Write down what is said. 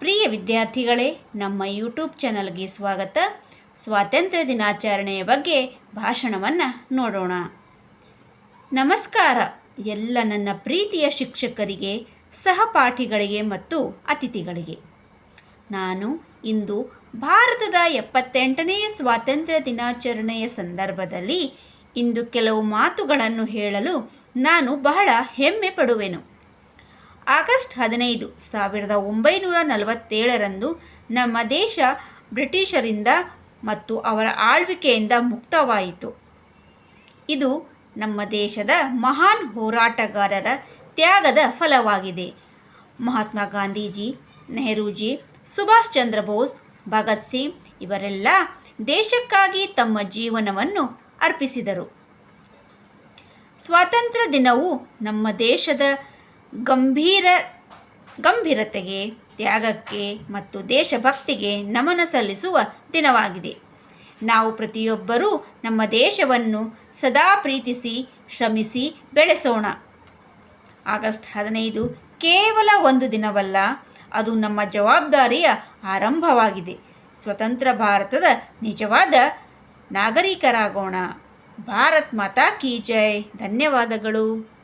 ಪ್ರಿಯ ವಿದ್ಯಾರ್ಥಿಗಳೇ, ನಮ್ಮ ಯೂಟ್ಯೂಬ್ ಚಾನಲ್ಗೆ ಸ್ವಾಗತ. ಸ್ವಾತಂತ್ರ್ಯ ದಿನಾಚರಣೆಯ ಬಗ್ಗೆ ಭಾಷಣವನ್ನು ನೋಡೋಣ. ನಮಸ್ಕಾರ. ಎಲ್ಲ ನನ್ನ ಪ್ರೀತಿಯ ಶಿಕ್ಷಕರಿಗೆ, ಸಹಪಾಠಿಗಳಿಗೆ ಮತ್ತು ಅತಿಥಿಗಳಿಗೆ. ನಾನು ಇಂದು ಭಾರತದ ಎಪ್ಪತ್ತೆಂಟನೆಯ ಸ್ವಾತಂತ್ರ್ಯ ದಿನಾಚರಣೆಯ ಸಂದರ್ಭದಲ್ಲಿ ಇಂದು ಕೆಲವು ಮಾತುಗಳನ್ನು ಹೇಳಲು ನಾನು ಬಹಳ ಹೆಮ್ಮೆ ಪಡುವೆನು. ಆಗಸ್ಟ್ ಹದಿನೈದು, ಸಾವಿರದ ಒಂಬೈನೂರ ನಲವತ್ತೇಳರಂದು ನಮ್ಮ ದೇಶ ಬ್ರಿಟಿಷರಿಂದ ಮತ್ತು ಅವರ ಆಳ್ವಿಕೆಯಿಂದ ಮುಕ್ತವಾಯಿತು. ಇದು ನಮ್ಮ ದೇಶದ ಮಹಾನ್ ಹೋರಾಟಗಾರರ ತ್ಯಾಗದ ಫಲವಾಗಿದೆ. ಮಹಾತ್ಮ ಗಾಂಧೀಜಿ, ನೆಹರೂಜಿ, ಸುಭಾಷ್ ಚಂದ್ರ ಬೋಸ್, ಭಗತ್ ಸಿಂಗ್ ಇವರೆಲ್ಲ ದೇಶಕ್ಕಾಗಿ ತಮ್ಮ ಜೀವನವನ್ನು ಅರ್ಪಿಸಿದರು. ಸ್ವಾತಂತ್ರ್ಯ ದಿನವು ನಮ್ಮ ದೇಶದ ಗಂಭೀರ, ಗಂಭೀರತೆಗೆ, ತ್ಯಾಗಕ್ಕೆ ಮತ್ತು ದೇಶಭಕ್ತಿಗೆ ನಮನ ಸಲ್ಲಿಸುವ ದಿನವಾಗಿದೆ. ನಾವು ಪ್ರತಿಯೊಬ್ಬರೂ ನಮ್ಮ ದೇಶವನ್ನು ಸದಾ ಪ್ರೀತಿಸಿ, ಶ್ರಮಿಸಿ ಬೆಳೆಸೋಣ. ಆಗಸ್ಟ್ ಹದಿನೈದು ಕೇವಲ ಒಂದು ದಿನವಲ್ಲ, ಅದು ನಮ್ಮ ಜವಾಬ್ದಾರಿಯ ಆರಂಭವಾಗಿದೆ. ಸ್ವತಂತ್ರ ಭಾರತದ ನಿಜವಾದ ನಾಗರಿಕರಾಗೋಣ. ಭಾರತ್ ಮಾತಾ ಕಿ ಜೈ. ಧನ್ಯವಾದಗಳು.